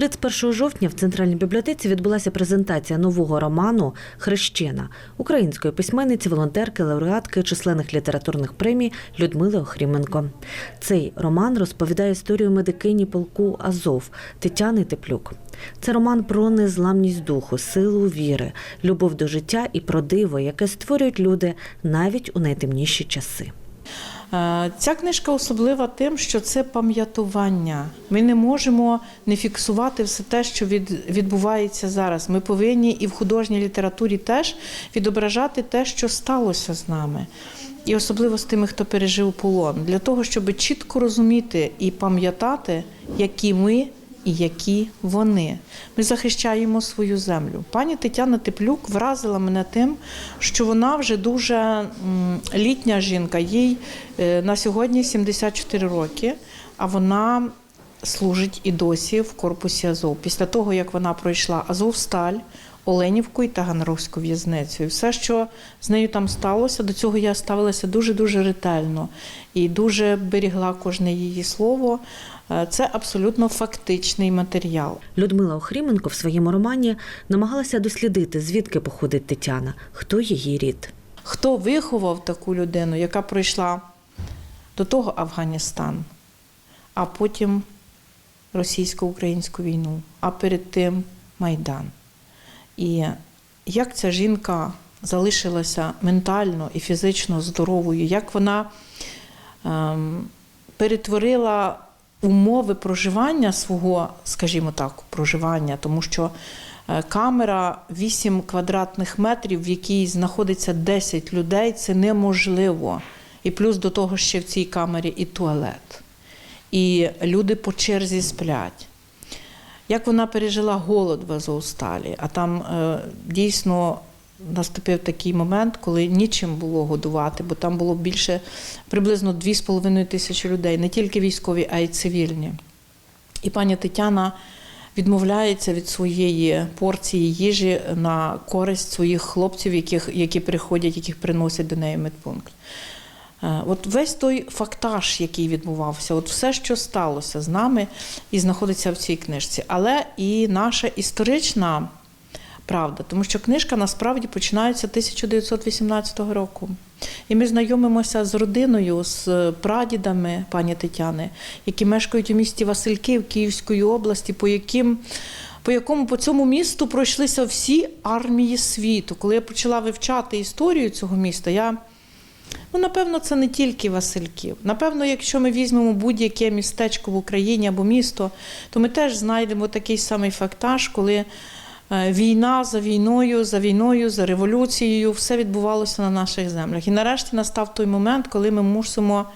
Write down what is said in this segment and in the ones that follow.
31 жовтня в центральній бібліотеці відбулася презентація нового роману Хрещена української письменниці, волонтерки, лауреатки численних літературних премій Людмили Охріменко. Цей роман розповідає історію медикині полку Азов Тетяни Теплюк. Це роман про незламність духу, силу віри, любов до життя і про диво, яке створюють люди навіть у найтемніші часи. Е, Ця книжка особлива тим, що це пам'ятування. Ми не можемо не фіксувати все те, що від, відбувається зараз. Ми повинні і в художній літературі теж відображати те, що сталося з нами. І особливо з тими, хто пережив полон, для того, щоб чітко розуміти і пам'ятати, які ми і які вони. Ми захищаємо свою землю. Пані Тетяна Теплюк вразила мене тим, що вона вже дуже літня жінка. Їй е, на сьогодні 74 роки, а вона служить і досі в корпусі Азов. Після того, як вона пройшла Азовсталь, Оленівку і Таганрозьку в'язницю. І все, що з нею там сталося, до цього я ставилася дуже-дуже ретельно і дуже берігла кожне її слово. Е, Це абсолютно фактичний матеріал. Людмила Охріменко в своєму романі намагалася дослідити, звідки походить Тетяна, хто її рід. Хто виховав таку людину, яка пройшла до того Афганістан, а потім російсько-українську війну, а перед тим Майдан. І як ця жінка залишилася ментально і фізично здоровою, як вона ем, перетворила умови проживання свого, скажімо так, проживання, тому що е, камера 8 квадратних метрів, в якій знаходиться 10 людей, це неможливо. І плюс до того ще в цій камері і туалет. І люди по черзі сплять. Як вона пережила голод в Азовсталі, а там е, дійсно наступив такий момент, коли нічим було годувати, бо там було більше приблизно 2,5 тисячі людей, не тільки військові, а й цивільні. І пані Тетяна відмовляється від своєї порції їжі на користь своїх хлопців, яких, які приходять, яких приносять до неї медпункт. Е, От весь той фактаж, який відбувався, от все, що сталося з нами, і знаходиться в цій книжці, але і наша історична правда, тому що книжка насправді починається 1918 року. І ми знайомимося з родиною, з прадідами пані Тетяни, які мешкають у місті Васильків Київської області, по яким по якому по цьому місту пройшлися всі армії світу. Коли я почала вивчати історію цього міста, я Ну, напевно, це не тільки Васильків. Напевно, якщо ми візьмемо будь-яке містечко в Україні або місто, то ми теж знайдемо такий самий фактаж, коли е, війна за війною, за війною, за революцією, все відбувалося на наших землях. І нарешті настав той момент, коли ми мусимо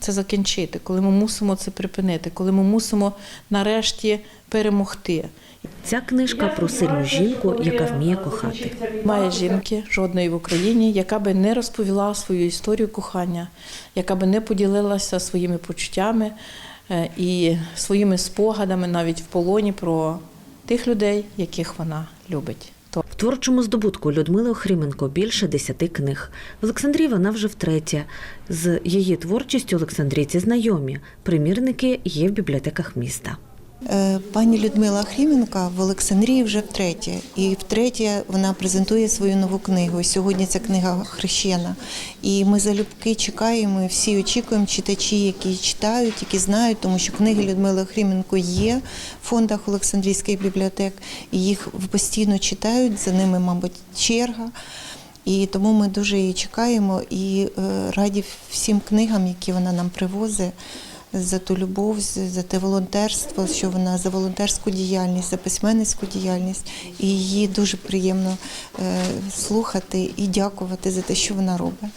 це закінчити, коли ми мусимо це припинити, коли ми мусимо нарешті перемогти. Ця книжка про сильну жінку, яка вміє кохати. Має жінки жодної в Україні, яка би не розповіла свою історію кохання, яка би не поділилася своїми почуттями е, і своїми спогадами навіть в полоні про тих людей, яких вона любить. Творчому здобутку Людмили Охріменко більше десяти книг. В Олександрії вона вже втретє. З її творчістю Олександрійці знайомі. Примірники є в бібліотеках міста. Е, Пані Людмила Хріменка в Олександрії вже втретє. І втретє вона презентує свою нову книгу. Сьогодні ця книга хрещена. І ми залюбки чекаємо, і всі очікуємо читачі, які читають, які знають, тому що книги Людмили Хріменко є в фондах Олександрійських бібліотек, і їх постійно читають, за ними, мабуть, черга. І тому ми дуже її чекаємо і е, раді всім книгам, які вона нам привозить за ту любов, за те волонтерство, що вона за волонтерську діяльність, за письменницьку діяльність. І її дуже приємно е, слухати і дякувати за те, що вона робить.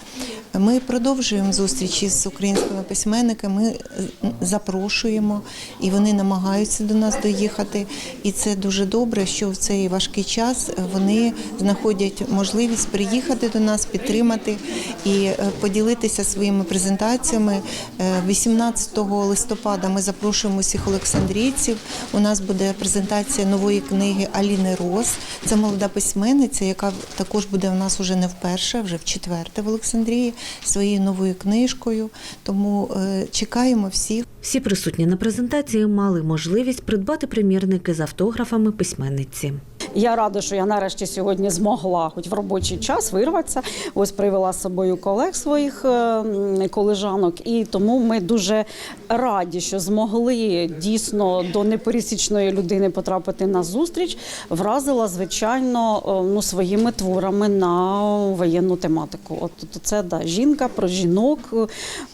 Ми продовжуємо зустрічі з українськими письменниками, ми е, запрошуємо, і вони намагаються до нас доїхати. І це дуже добре, що в цей важкий час вони знаходять можливість приїхати до нас, підтримати і е, поділитися своїми презентаціями. Е, 18 листопада ми запрошуємо всіх олександрійців. У нас буде презентація нової книги Аліни Рос. Це молода письменниця, яка також буде у нас уже не вперше, вже в четверте в Олександрії. Своєю новою книжкою. Тому е, чекаємо всіх. Всі присутні на презентації мали можливість придбати примірники з автографами письменниці. Я рада, що я нарешті сьогодні змогла, хоч в робочий час, вирватися. Ось привела з собою колег своїх е, колежанок, і тому ми дуже раді, що змогли дійсно до непересічної людини потрапити на зустріч. Вразила звичайно е, ну, своїми творами на воєнну тематику. От це да, жінка про жінок.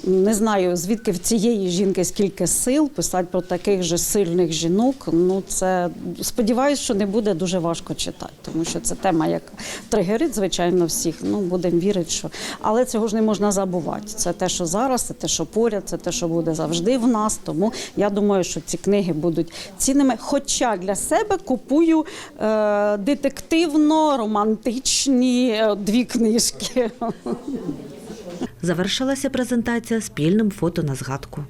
Не знаю звідки в цієї жінки скільки сил писати про таких же сильних жінок. Ну це сподіваюся, що не буде дуже важко читати, тому що це тема, яка тригерить, звичайно, всіх. Ну будемо вірити, що але цього ж не можна забувати. Це те, що зараз, це те, що поряд, це те, що буде завжди в нас. Тому я думаю, що ці книги будуть цінними. Хоча для себе купую е, детективно-романтичні е, дві книжки. Завершилася презентація спільним фото на згадку.